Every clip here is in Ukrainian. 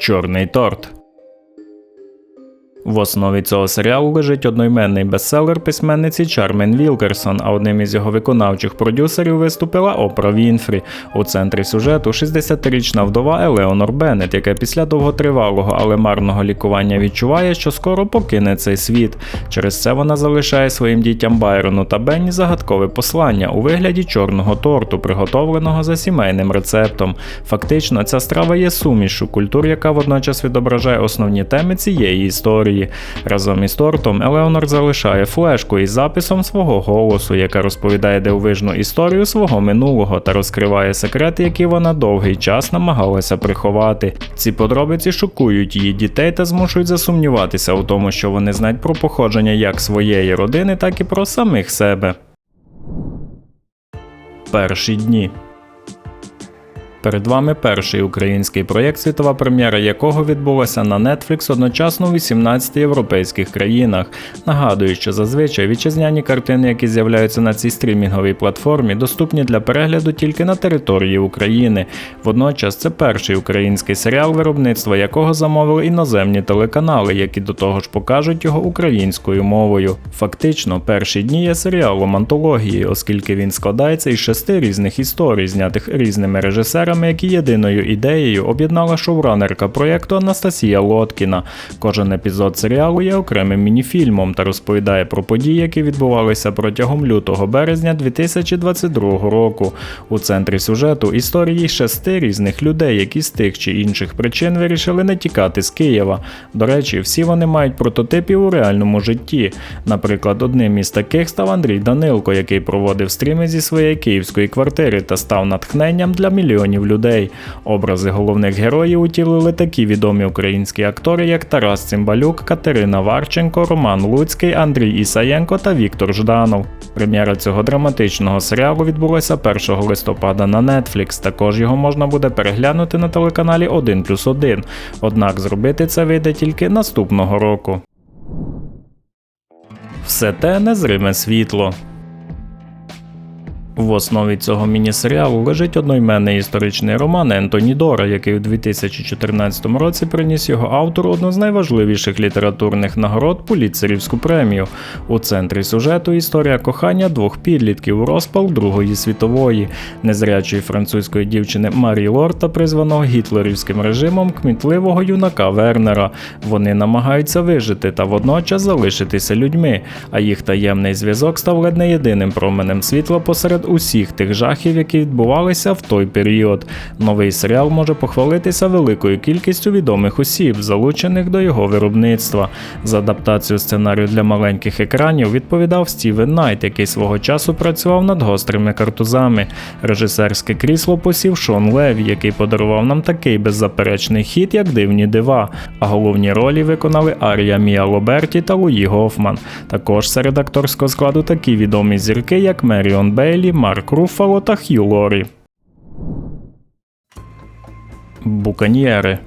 Чорний торт. В основі цього серіалу лежить одноіменний бестселер письменниці Чармен Вілкерсон, а одним із його виконавчих продюсерів виступила Опра Вінфрі. У центрі сюжету 60-річна вдова Елеонор Беннет, яка після довготривалого, але марного лікування відчуває, що скоро покине цей світ. Через це вона залишає своїм дітям Байрону та Бенні загадкове послання у вигляді чорного торту, приготовленого за сімейним рецептом. Фактично, ця страва є сумішю культур, яка водночас відображає основні теми цієї історії. Разом із тортом Елеонор залишає флешку із записом свого голосу, яка розповідає дивовижну історію свого минулого та розкриває секрети, які вона довгий час намагалася приховати. Ці подробиці шокують її дітей та змушують засумніватися у тому, що вони знають про походження як своєї родини, так і про самих себе. Перші дні. Перед вами перший український проєкт, світова прем'єра якого відбулася на Netflix одночасно у 18 європейських країнах. Нагадую, що зазвичай вітчизняні картини, які з'являються на цій стрімінговій платформі, доступні для перегляду тільки на території України. Водночас це перший український серіал, виробництво якого замовили іноземні телеканали, які до того ж покажуть його українською мовою. Фактично, перші дні є серіалом антології, оскільки він складається із шести різних історій, знятих різними режисерами які єдиною ідеєю об'єднала шоуранерка проєкту Анастасія Лоткіна. Кожен епізод серіалу є окремим мініфільмом та розповідає про події, які відбувалися протягом лютого березня 2022 року. У центрі сюжету історії шести різних людей, які з тих чи інших причин вирішили не тікати з Києва. До речі, всі вони мають прототипів у реальному житті. Наприклад, одним із таких став Андрій Данилко, який проводив стріми зі своєї київської квартири та став натхненням для мільйонів людей. Образи головних героїв утілили такі відомі українські актори, як Тарас Цимбалюк, Катерина Варченко, Роман Луцький, Андрій Ісаєнко та Віктор Жданов. Прем'єра цього драматичного серіалу відбулася 1 листопада на Netflix. Також його можна буде переглянути на телеканалі 1 плюс 1. Однак зробити це вийде тільки наступного року. Все те незриме світло. В основі цього міні-серіалу лежить одноіменний історичний роман Ентоні Дора, який у 2014 році приніс його автору одну з найважливіших літературних нагород Пуліцерівську премію. У центрі сюжету історія кохання двох підлітків у розпал Другої світової, незрячої французької дівчини Марі Лор та призваного гітлерівським режимом кмітливого юнака Вернера. Вони намагаються вижити та водночас залишитися людьми, а їх таємний зв'язок став ледь не єдиним променем світла посеред усіх тих жахів, які відбувалися в той період. Новий серіал може похвалитися великою кількістю відомих осіб, залучених до його виробництва. За адаптацію сценарію для маленьких екранів відповідав Стівен Найт, який свого часу працював над гострими картузами. Режисерське крісло посів Шон Леві, який подарував нам такий беззаперечний хіт, як дивні дива. А головні ролі виконали Арія Мія Лоберті та Луї Гофман. Також серед акторського складу такі відомі зірки, як Меріон Бейлі, Марк Руфало та Хью Лорі. Буканьєри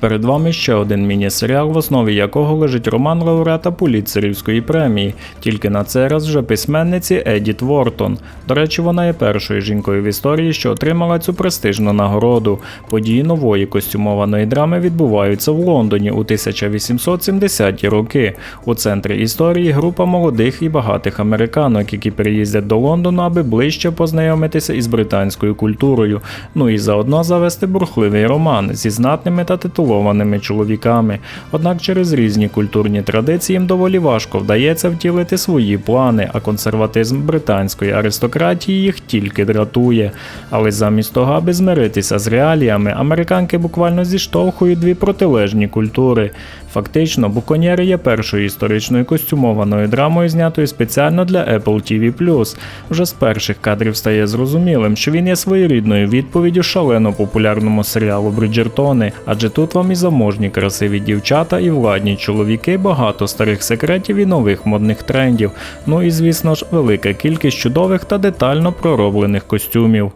Перед вами ще один міні-серіал, в основі якого лежить роман лауреата Пуліцерівської премії, тільки на цей раз вже письменниці Едіт Вортон. До речі, вона є першою жінкою в історії, що отримала цю престижну нагороду. Події нової костюмованої драми відбуваються в Лондоні у 1870-ті роки. У центрі історії група молодих і багатих американок, які переїздять до Лондону, аби ближче познайомитися із британською культурою. Ну і заодно завести бурхливий роман зі знатними та титулованими титулованими чоловіками, однак через різні культурні традиції їм доволі важко вдається втілити свої плани, а консерватизм британської аристократії їх тільки дратує. Але замість того, аби змиритися з реаліями, американки буквально зіштовхують дві протилежні культури. Фактично, Буконьєри є першою історичною костюмованою драмою, знятою спеціально для Apple TV+. Вже з перших кадрів стає зрозумілим, що він є своєрідною відповіддю шалено популярному серіалу Бриджертони, адже тут вам і заможні красиві дівчата, і владні чоловіки, багато старих секретів і нових модних трендів. Ну і звісно ж, велика кількість чудових та детально пророблених костюмів.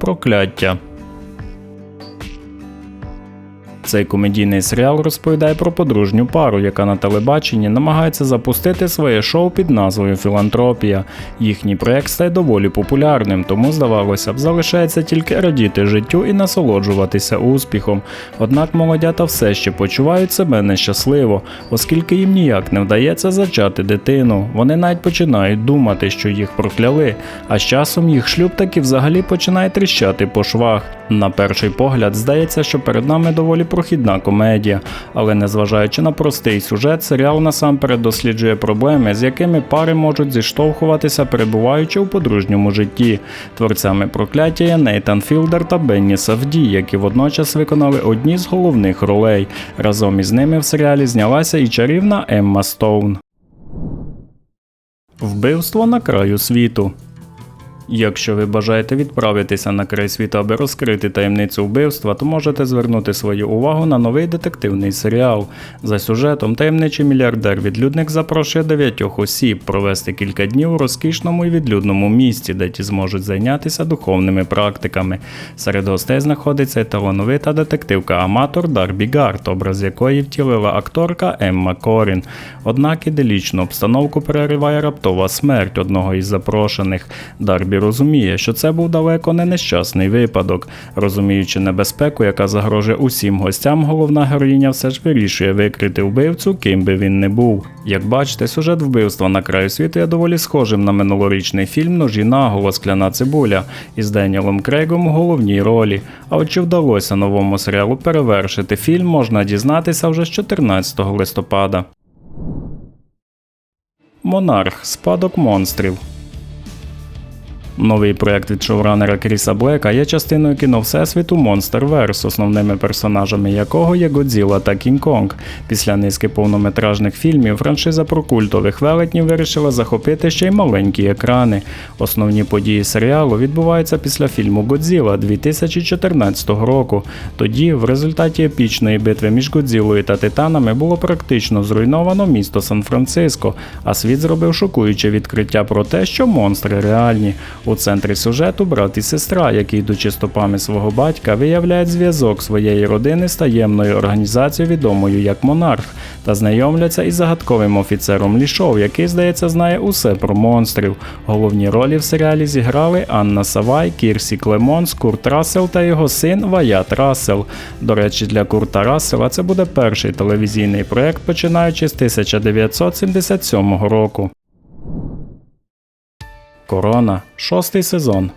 Прокляття Цей комедійний серіал розповідає про подружню пару, яка на телебаченні намагається запустити своє шоу під назвою Філантропія. Їхній проект стає доволі популярним, тому здавалося б, залишається тільки радіти життю і насолоджуватися успіхом. Однак молодята все ще почувають себе нещасливо, оскільки їм ніяк не вдається зачати дитину. Вони навіть починають думати, що їх прокляли, а з часом їх шлюб таки взагалі починає тріщати по швах. На перший погляд здається, що перед нами доволі прохідна комедія, але незважаючи на простий сюжет, серіал насамперед досліджує проблеми, з якими пари можуть зіштовхуватися, перебуваючи у подружньому житті. Творцями прокляття є Нейтан Філдер та Бенні Савді, які водночас виконали одні з головних ролей. Разом із ними в серіалі знялася і чарівна Емма Стоун. Вбивство на краю світу. Якщо ви бажаєте відправитися на край світу, аби розкрити таємницю вбивства, то можете звернути свою увагу на новий детективний серіал. За сюжетом таємничий мільярдер відлюдник запрошує дев'ятьох осіб провести кілька днів у розкішному і відлюдному місті, де ті зможуть зайнятися духовними практиками. Серед гостей знаходиться талановита детективка-аматор Дарбі Гарт, образ якої втілила акторка Емма Корін. Однак іделічну обстановку перериває раптова смерть одного із запрошених. Дарбі розуміє, що це був далеко не нещасний випадок. Розуміючи небезпеку, яка загрожує усім гостям, головна героїня все ж вирішує викрити вбивцю, ким би він не був. Як бачите, сюжет вбивства на краю світу є доволі схожим на минулорічний фільм Ножі наголо скляна цибуля із Деніелом Крейгом у головній ролі. А от чи вдалося новому серіалу перевершити фільм, можна дізнатися вже з 14 листопада. Монарх спадок монстрів. Новий проект від шоуранера Кріса Блека є частиною кіно Всесвіту Monsterverse, основними персонажами якого є Годзіла та Кінг-Конг. Після низки повнометражних фільмів франшиза про культових велетнів вирішила захопити ще й маленькі екрани. Основні події серіалу відбуваються після фільму Годзіла 2014 року. Тоді, в результаті епічної битви між Годзілою та Титанами було практично зруйновано місто Сан-Франциско, а світ зробив шокуюче відкриття про те, що монстри реальні. У центрі сюжету брат і сестра, які йдучи стопами свого батька, виявляють зв'язок своєї родини з таємною організацією, відомою як Монарх, та знайомляться із загадковим офіцером Лішов, який, здається, знає усе про монстрів. Головні ролі в серіалі зіграли Анна Савай, Кірсі Клемонс, Курт Рассел та його син Ваят Рассел. До речі, для Курта Рассела це буде перший телевізійний проект, починаючи з 1977 року. Корона, шостий сезон.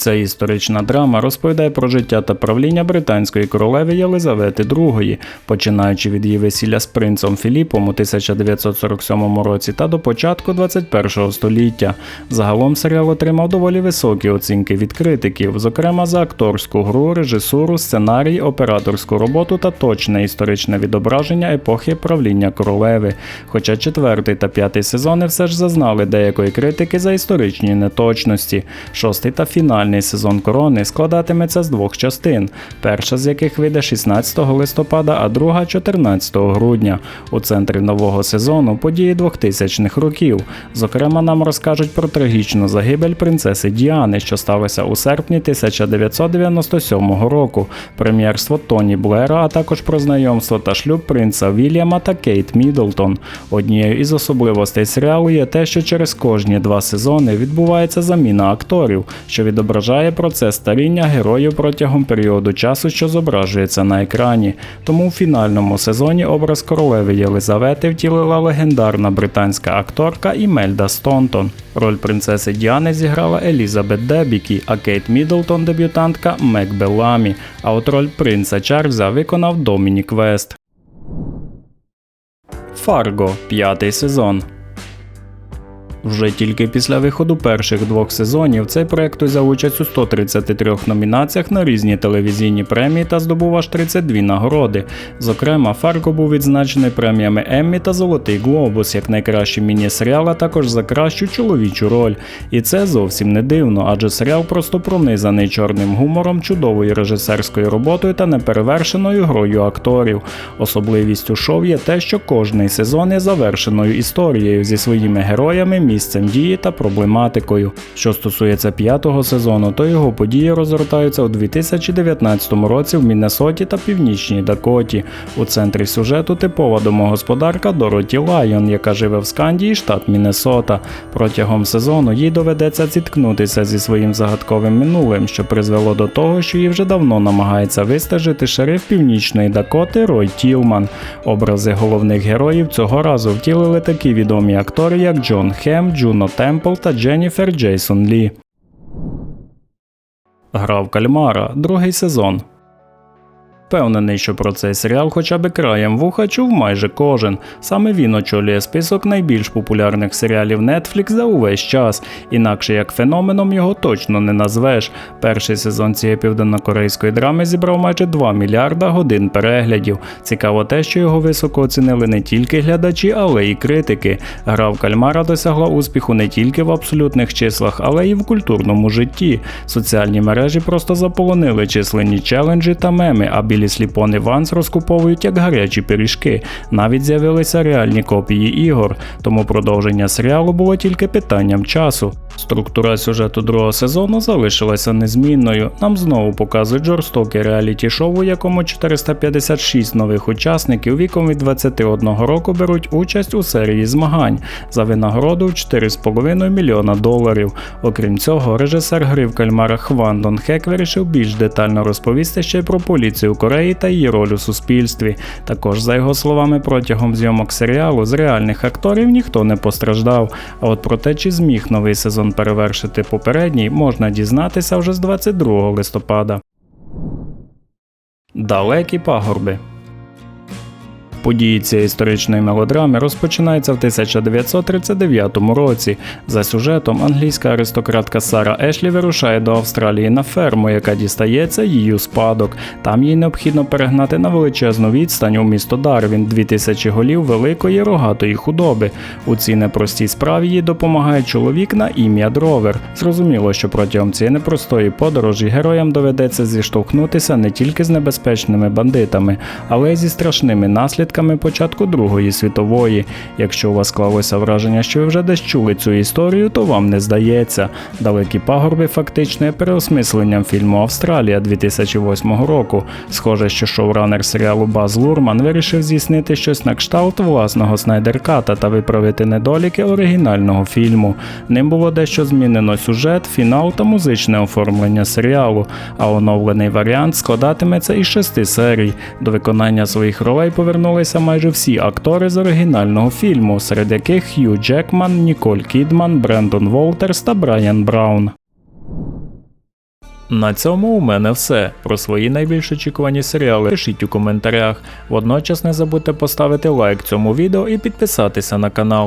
Ця історична драма розповідає про життя та правління британської королеви Єлизавети II, починаючи від її весілля з принцем Філіпом у 1947 році та до початку 21 століття. Загалом серіал отримав доволі високі оцінки від критиків, зокрема за акторську гру, режисуру, сценарій, операторську роботу та точне історичне відображення епохи правління королеви. Хоча четвертий та п'ятий сезони все ж зазнали деякої критики за історичні неточності. Шостий та фінальний Фінальний сезон корони складатиметься з двох частин, перша з яких вийде 16 листопада, а друга 14 грудня. У центрі нового сезону події 2000-х років. Зокрема, нам розкажуть про трагічну загибель принцеси Діани, що сталося у серпні 1997 року, прем'єрство Тоні Блера, а також про знайомство та шлюб принца Вільяма та Кейт Мідлтон. Однією із особливостей серіалу є те, що через кожні два сезони відбувається заміна акторів, що відображає відображає процес старіння героїв протягом періоду часу, що зображується на екрані. Тому в фінальному сезоні образ королеви Єлизавети втілила легендарна британська акторка Імельда Стонтон. Роль принцеси Діани зіграла Елізабет Дебікі, а Кейт Мідлтон дебютантка Мек Белламі. А от роль принца Чарльза виконав Домінік Вест. Фарго п'ятий сезон. Вже тільки після виходу перших двох сезонів цей проект взяв участь у 133 номінаціях на різні телевізійні премії та здобув аж 32 нагороди. Зокрема, Фарго був відзначений преміями Еммі та Золотий Глобус як найкращий міні-серіал, а також за кращу чоловічу роль. І це зовсім не дивно, адже серіал просто пронизаний чорним гумором, чудовою режисерською роботою та неперевершеною грою акторів. Особливістю шоу є те, що кожний сезон є завершеною історією зі своїми героями місцем дії та проблематикою. Що стосується п'ятого сезону, то його події розгортаються у 2019 році в Міннесоті та Північній Дакоті. У центрі сюжету типова домогосподарка Дороті Лайон, яка живе в Скандії, штат Міннесота. Протягом сезону їй доведеться зіткнутися зі своїм загадковим минулим, що призвело до того, що їй вже давно намагається вистежити шериф Північної Дакоти Рой Тілман. Образи головних героїв цього разу втілили такі відомі актори, як Джон Хем, Джуно Темпл та Дженніфер Джейсон Лі. Гра в кальмара, другий сезон. Впевнений, що про цей серіал хоча б краєм вуха чув майже кожен. Саме він очолює список найбільш популярних серіалів Netflix за увесь час, інакше як феноменом його точно не назвеш. Перший сезон цієї південнокорейської драми зібрав майже 2 мільярда годин переглядів. Цікаво те, що його високо оцінили не тільки глядачі, але й критики. Гра в кальмара досягла успіху не тільки в абсолютних числах, але й в культурному житті. Соціальні мережі просто заполонили численні челенджі та меми, а білі сліпони Ванс розкуповують як гарячі пиріжки. Навіть з'явилися реальні копії ігор, тому продовження серіалу було тільки питанням часу. Структура сюжету другого сезону залишилася незмінною. Нам знову показують жорстоке реаліті-шоу, у якому 456 нових учасників віком від 21 року беруть участь у серії змагань за винагороду в 4,5 мільйона доларів. Окрім цього, режисер гри в кальмарах Хван Дон Хек вирішив більш детально розповісти ще й про поліцію Кореї та її роль у суспільстві. Також, за його словами, протягом зйомок серіалу з реальних акторів ніхто не постраждав. А от про те, чи зміг новий сезон перевершити попередній, можна дізнатися вже з 22 листопада. Далекі пагорби. Події цієї історичної мелодрами розпочинаються в 1939 році. За сюжетом англійська аристократка Сара Ешлі вирушає до Австралії на ферму, яка дістається її у спадок. Там їй необхідно перегнати на величезну відстань у місто Дарвін 2000 голів великої рогатої худоби. У цій непростій справі їй допомагає чоловік на ім'я Дровер. Зрозуміло, що протягом цієї непростої подорожі героям доведеться зіштовхнутися не тільки з небезпечними бандитами, але й зі страшними наслідками початку Другої світової. Якщо у вас склалося враження, що ви вже десь чули цю історію, то вам не здається. Далекі пагорби фактично є переосмисленням фільму Австралія 2008 року. Схоже, що шоуранер серіалу Баз Лурман вирішив здійснити щось на кшталт власного снайдерката та виправити недоліки оригінального фільму. Ним було дещо змінено сюжет, фінал та музичне оформлення серіалу, а оновлений варіант складатиметься із шести серій. До виконання своїх ролей повернулися майже всі актори з оригінального фільму, серед яких Хью Джекман, Ніколь Кідман, Брендон Волтерс та Брайан Браун. На цьому у мене все. Про свої найбільш очікувані серіали пишіть у коментарях. Водночас не забудьте поставити лайк цьому відео і підписатися на канал.